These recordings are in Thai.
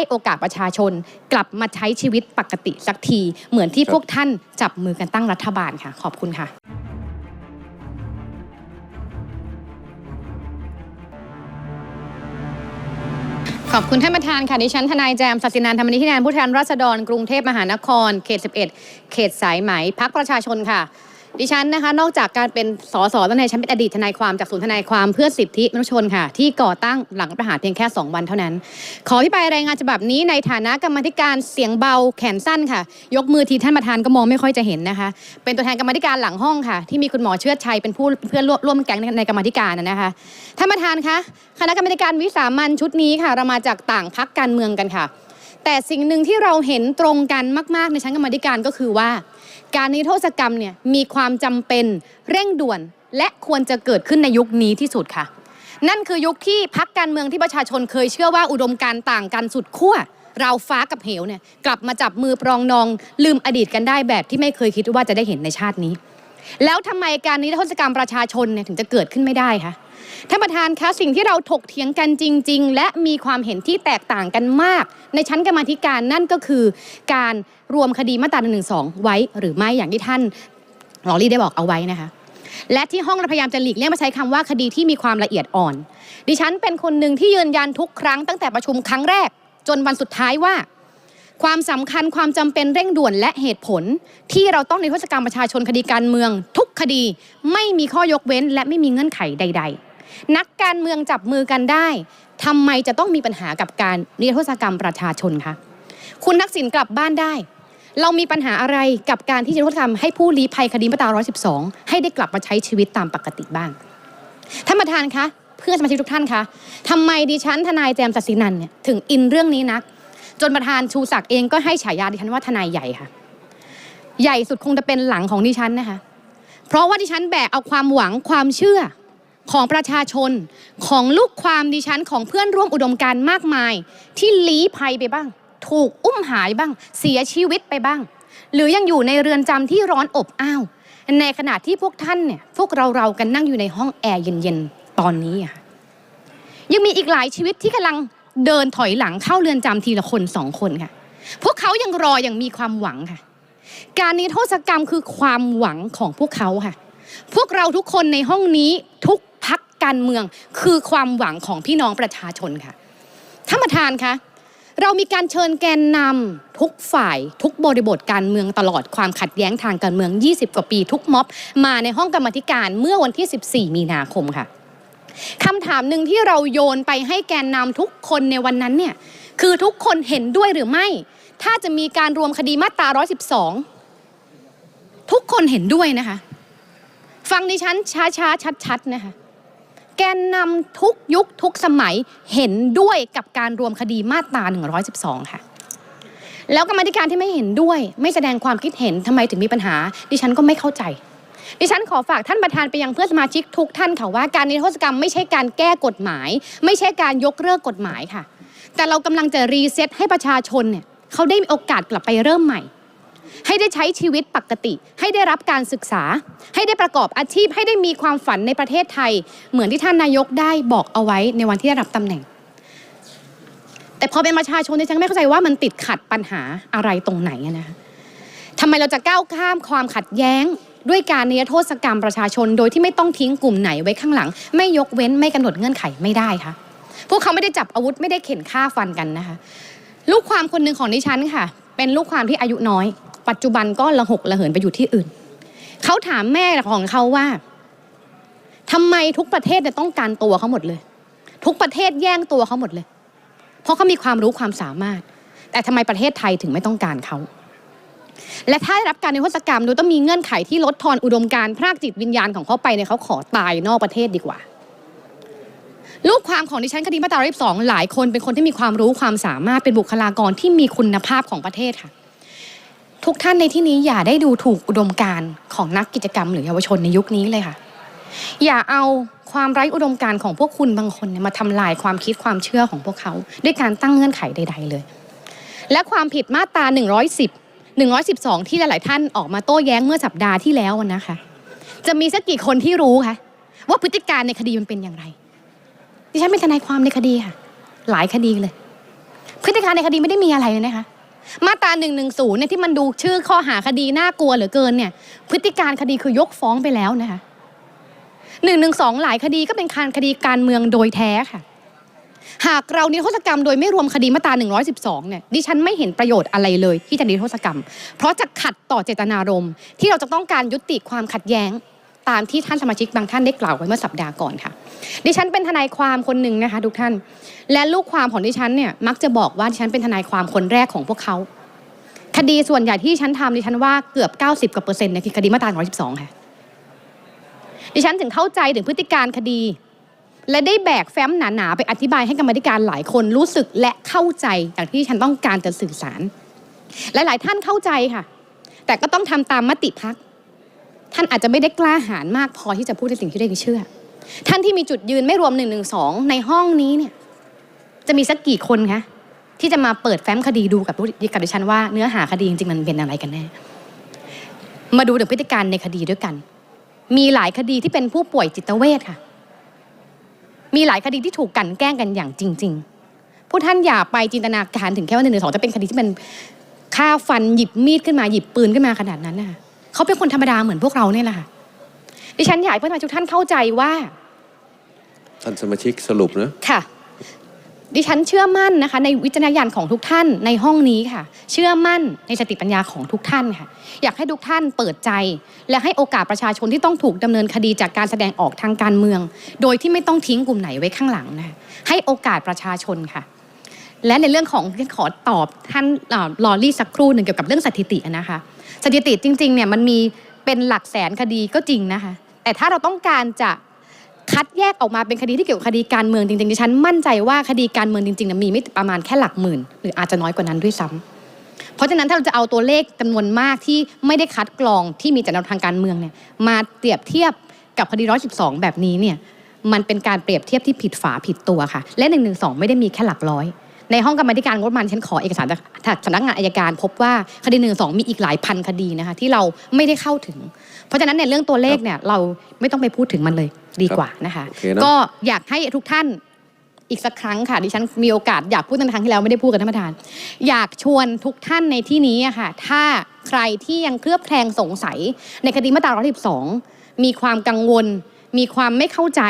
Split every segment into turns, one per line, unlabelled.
ให้โอกาสประชาชน กลับมาใช้ชีวิตปกติสักที เหมือนที่พวกท่านจับมือกันตั้งรัฐบาลค่ะ ขอบคุณค่ะขอบคุณท่านประธานค่ะ ดิฉันทนายแจมสัสินันท์ธรรมนิธินานผู้แทนราษฎรกรุงเทพมหานคร เขต 11 เขตสายไหมพักประชาชนค่ะ ดิฉันนะคะ นอกจากการเป็นสสตั้งแต่ฉันเป็นอดีตทนายความจากศูนย์ทนายความเพื่อสิทธิมนุษยชนค่ะ ที่ก่อตั้งหลังประหารเพียงแค่ 2 วันเท่านั้น ขอที่ไปรายงานฉบับนี้ในฐานะกรรมธิการเสียงเบาแขนสั้นค่ะ ยกมือทีท่านประธานก็มองไม่ค่อยจะเห็นนะคะ เป็นตัวแทนกรรมธิการหลังห้องค่ะ ที่มีคุณหมอเชิดชัยเป็นผู้เพื่อนร่วมร่วมแก๊งในกรรมธิการนะคะท่านประธานคะคณะกรรมการวิสามันชุดนี้ค่ะ เรามาจากต่างพักการเมืองกันค่ะ แต่สิ่งหนึ่งที่เราเห็นตรงกันมาก ๆ ในชั้นกรรมธิการก็คือว่า การนิรโทษกรรมเนี่ยมีความจำเป็นเร่งด่วน และควรจะเกิดขึ้นในยุคนี้ที่สุดค่ะ นั่นคือยุคที่พักการเมืองที่ประชาชนเคยเชื่อว่าอุดมการต่างกันสุดขั้วเราฟ้ากับเหวเนี่ยกลับมาจับมือปรองนอง ลืมอดีตกันได้แบบที่ไม่เคยคิดว่าจะได้เห็นในชาตินี้ แล้วทำไมการนิรโทษกรรมประชาชนเนี่ยถึงจะเกิดขึ้นไม่ได้คะ ท่านประธานคะสิ่งที่เราถกเถียงกันจริง ๆ และมีความเห็นที่แตกต่างกันมาก ในชั้นกรรมธิการนั่นก็คือ การรวมคดีมาตรา1นึไว้หรือไม่อย่างที่ท่านลอรี่ได้บอกเอาไว้นะคะและที่ห้องเราพยายามจะหลีกเลี่ยงมาใช้คำว่าคดีที่มีความละเอียดอ่อน ดิฉันเป็นคนหนึ่งที่ยืนยันทุกครั้งตั้งแต่ประชุมครั้งแรก จนวันสุดท้ายว่า ความสำคัญความจำเป็นเร่งด่วนและเหตุผล ที่เราต้องในทศกรรมประชาชนคดีการเมือง ทุกคดีไม่มีข้อยกเว้นและไม่มีเงื่อนไขใด ๆ นักการเมืองจับมือกันได้ทำไมจะต้องมีปัญหากับการนิรโทษกรรมประชาชนคะคุณทักษิณกลับบ้านได้ เรามีปัญหาอะไรกับการที่จะทษกรรมให้ผู้ลี้ภัยคดีมาตรา 112 ให้ได้กลับมาใช้ชีวิตตามปกติบ้างท่านประธานคะเพื่อนสมาชิกทุกท่านคะทำไมดิฉันทนายแจมสัตย์ศรีนันเนี่ยถึงอินเรื่องนี้นัก จนประธานชูศักดิ์เองก็ให้ฉายาดิฉันว่าทนายใหญ่ค่ะ ใหญ่สุดคงจะเป็นหลังของดิฉันนะคะ เพราะว่าดิฉันแบกเอาความหวังความเชื่อ ของประชาชนของลูกความดิฉันของเพื่อนร่วมอุดมการณ์มากมาย ที่ลี้ภัยไปบ้าง ถูกอุ้มหายบ้าง เสียชีวิตไปบ้าง หรือยังอยู่ในเรือนจำที่ร้อนอบอ้าว ในขณะที่พวกท่านเนี่ยพวกเราเรากันนั่งอยู่ในห้องแอร์เย็นๆตอนนี้อะค่ะยังมีอีกหลายชีวิตที่กำลังเดินถอยหลังเข้าเรือนจำทีละคนสองคนค่ะ พวกเขายังรออย่างมีความหวังค่ะ การนิรโทษกรรมคือความหวังของพวกเขาค่ะ พวกเราทุกคนในห้องนี้ทุก การเมืองคือความหวังของพี่น้องประชาชนค่ะท่านประธานคะเรามีการเชิญแกนนำทุกฝ่าย ทุกบริบทการเมืองตลอดความขัดแย้งทางการเมือง 20 กว่าปีทุกม็อบ มาในห้องกรรมธิการเมื่อวันที่ 14 มีนาคมค่ะคำถามหนึ่งที่เราโยนไปให้แกนนำทุกคนในวันนั้นเนี่ยคือทุกคนเห็นด้วยหรือไม่ ถ้าจะมีการรวมคดีมาตรา 112 ทุกคนเห็นด้วยนะคะ ฟังดิฉันช้าๆ ชัดๆนะคะ แกนนำทุกยุคทุกสมัยเห็นด้วยกับการรวมคดีมาตรา 112 ค่ะ แล้วกรรมธิการที่ไม่เห็นด้วย ไม่แสดงความคิดเห็นทำไมถึงมีปัญหา ดิฉันก็ไม่เข้าใจ ดิฉันขอฝากท่านประธานไปยังเพื่อนสมาชิกทุกท่านค่ะว่าการนิรโทษกรรมไม่ใช่การแก้กฎหมาย ไม่ใช่การยกเลิกกฎหมายค่ะ แต่เรากำลังจะรีเซ็ตให้ประชาชนเนี่ยเขาได้มีโอกาสกลับไปเริ่มใหม่ ให้ได้ใช้ชีวิตปกติ ให้ได้รับการศึกษา ให้ได้ประกอบอาชีพ ให้ได้มีความฝันในประเทศไทย เหมือนที่ท่านนายกได้บอกเอาไว้ในวันที่ได้รับตำแหน่ง แต่พอเป็นประชาชนดิฉันไม่เข้าใจว่ามันติดขัดปัญหาอะไรตรงไหนนะคะทำไมเราจะก้าวข้ามความขัดแย้งด้วยการนิรโทษกรรมประชาชน โดยที่ไม่ต้องทิ้งกลุ่มไหนไว้ข้างหลัง ไม่ยกเว้นไม่กำหนดเงื่อนไขไม่ได้คะพวกเขาไม่ได้จับอาวุธไม่ได้เข็นฆ่าฟันกันนะคะ ลูกความคนหนึ่งของดิฉันค่ะ เป็นลูกความที่อายุน้อย ปัจจุบันก็ระหกระเหินไปอยู่ที่อื่น เขาถามแม่ของเขาว่าทำไมทุกประเทศเนี่ยต้องการตัวเขาหมดเลย ทุกประเทศแย่งตัวเขาหมดเลย เพราะเขามีความรู้ความสามารถ แต่ทำไมประเทศไทยถึงไม่ต้องการเขาและถ้าได้รับการในิรโทษกรรมโดยต้องมีเงื่อนไขที่ลดทอนอุดมการณ์พรากจิตวิญญาณของเขาไปเนี่ยเขาขอตายนอกประเทศดีกว่า ลูกความของดิฉันคดีมาตรา112หลายคนเป็นคนที่มีความรู้ความสามารถเป็นบุคลากรที่มีคุณภาพของประเทศค่ะ ทุกท่านในที่นี้อย่าได้ดูถูกอุดมการณ์ของนักกิจกรรมหรือเยาวชนในยุคนี้เลยค่ะ อย่าเอาความไร้อุดมการณ์ของพวกคุณบางคนมาทำลายความคิดความเชื่อของพวกเขา ด้วยการตั้งเงื่อนไขใด ๆ เลย และความผิดมาตรา 110 112 ที่หลายๆท่านออกมาโต้แย้งเมื่อสัปดาห์ที่แล้วนะคะ จะมีสักกี่คนที่รู้คะว่าพฤติการในคดีมันเป็นอย่างไรดิฉันเป็นทนายความในคดีค่ะ หลายคดีเลย พฤติการในคดีไม่ได้มีอะไรเลยนะคะ มาตรา1นึเนี่ยที่มันดูชื่อข้อหาคดีน่ากลัวเหลือเกินเนี่ยพฤติการคดีคือยกฟ้องไปแล้วนะคะหนึ่งหนึ่งสองหลายคดีก็เป็นการคดีการเมืองโดยแท้ค่ะ หากเรานิรโทษกรรมโดยไม่รวมคดีมาตรา112 เนี่ยดิฉันไม่เห็นประโยชน์อะไรเลยที่จะนิรโทษกรรม เพราะจะขัดต่อเจตนารมณ์ที่เราจะต้องการยุติความขัดแย้ง ตามที่ท่านสมาชิกบางท่านได้กล่าวไว้เมื่อสัปดาห์ก่อนค่ะ ดิฉันเป็นทนายความคนหนึ่งนะคะ ทุกท่าน และลูกความของดิฉันเนี่ยมักจะบอกว่าดิฉันเป็นทนายความคนแรกของพวกเขา คดีส่วนใหญ่ที่ดิฉันทำดิฉันว่าเกือบ 90กว่าเปอร์เซ็นต์เนี่ยคือคดีมาตรา112ค่ะ ดิฉันถึงเข้าใจถึงพฤติการคดี และได้แบกแฟ้มหนาๆไปอธิบายให้กรรมธิการหลายคนรู้สึกและเข้าใจอย่างที่ฉันต้องการจะสื่อสาร หลายๆท่านเข้าใจค่ะ แต่ก็ต้องทำตามมติพัก ท่านอาจจะไม่ได้กล้าหาญมากพอที่จะพูดในสิ่งที่ตัวเองเชื่อ ท่านที่มีจุดยืนไม่รวม1นึในห้องนี้เนี่ยจะมีสักกี่คนคะที่จะมาเปิดแฟ้มคดีดูกับกับดิฉันว่าเนื้อหาคดีจริงๆมันเป็นอะไรกันแน่ มาดูถึงพฤติการในคดีด้วยกัน มีหลายคดีที่เป็นผู้ป่วยจิตเวชค่ะ มีหลายคดีที่ถูกกลันแกล้งกันอย่างจริง ๆ ผู้ท่านอย่าไปจินตนาการถึงแค่ว่าหนึ่งหรือสองจะเป็นคดีที่มันฆ่าฟันหยิบมีดขึ้นมาหยิบปืนขึ้นมาขนาดนั้นนะคะ เขาเป็นคนธรรมดาเหมือนพวกเราเนี่ยแหละค่ะดิฉันอยากให้เพื่อนๆทุกท่านเข้าใจว่า
ท่านสมาชิกสรุปนะ
ค่ะ ดิฉันเชื่อมั่นนะคะ ในวิจารณญาณของทุกท่านในห้องนี้ค่ะ เชื่อมั่นในสติปัญญาของทุกท่านค่ะ อยากให้ทุกท่านเปิดใจ และให้โอกาสประชาชนที่ต้องถูกดำเนินคดีจากการแสดงออกทางการเมือง โดยที่ไม่ต้องทิ้งกลุ่มไหนไว้ข้างหลังนะคะให้โอกาสประชาชนค่ะ และในเรื่องของขอตอบท่านเอ่อลอรี่สักครู่หนึ่งเกี่ยวกับเรื่องสถิตินะคะ สถิติจริงๆเนี่ยมันมีเป็นหลักแสนคดีก็จริงนะคะ แต่ถ้าเราต้องการจะคัดแยกออกมาเป็นคดีที่เกี่ยวกับคดีการเมืองจริงๆดิฉันมั่นใจว่าคดีการเมืองจริงๆนี่ยมีไม่ประมาณแค่หลักหมื่น หรืออาจจะน้อยกว่านั้นด้วยซ้ำเพราะฉะนั้นถ้าเราจะเอาตัวเลขจำนวนมากที่ไม่ได้คัดกรองที่มีจากแนวทางการเมืองเนี่ยมาเปรียบเทียบกับคดี112แบบนี้เนี่ยมันเป็นการเปรียบเทียบที่ผิดฝาผิดตัวค่ะ และ112ไม่ได้มีแค่หลักร้อย ในห้องกรรมาธิการงบประมาณฉันขอเอกสารจากสำนักงานอายการ พบว่าคดีหนึ่งสองมีอีกหลายพันคดีนะคะที่เราไม่ได้เข้าถึง เพราะฉะนั้นในเรื่องตัวเลขเนี่ยเราไม่ต้องไปพูดถึงมันเลยดีกว่านะคะ
โอเคนะ
ก็อยากให้ทุกท่านอีกสักครั้งค่ะดิฉันมีโอกาสอยากพูดตั้งแต่ครั้งที่แล้วไม่ได้พูดกับท่านประธาน อยากชวนทุกท่านในที่นี้อะค่ะ ถ้าใครที่ยังเคลือบแคลงสงสัย ในคดีมาตรา112 มีความกังวล มีความไม่เข้าใจ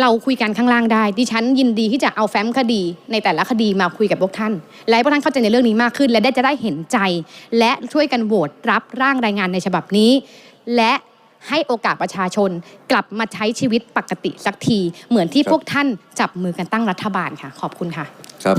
เราคุยกันข้างล่างได้ ดิฉันยินดีที่จะเอาแฟ้มคดีในแต่ละคดีมาคุยกับพวกท่าน และให้พวกท่านเข้าใจในเรื่องนี้มากขึ้น และได้จะได้เห็นใจ และช่วยกันโหวตรับร่างรายงานในฉบับนี้ และให้โอกาสประชาชนกลับมาใช้ชีวิตปกติสักที เหมือนที่พวกท่านจับมือกันตั้งรัฐบาลค่ะ ขอบคุณค่ะ
ครับ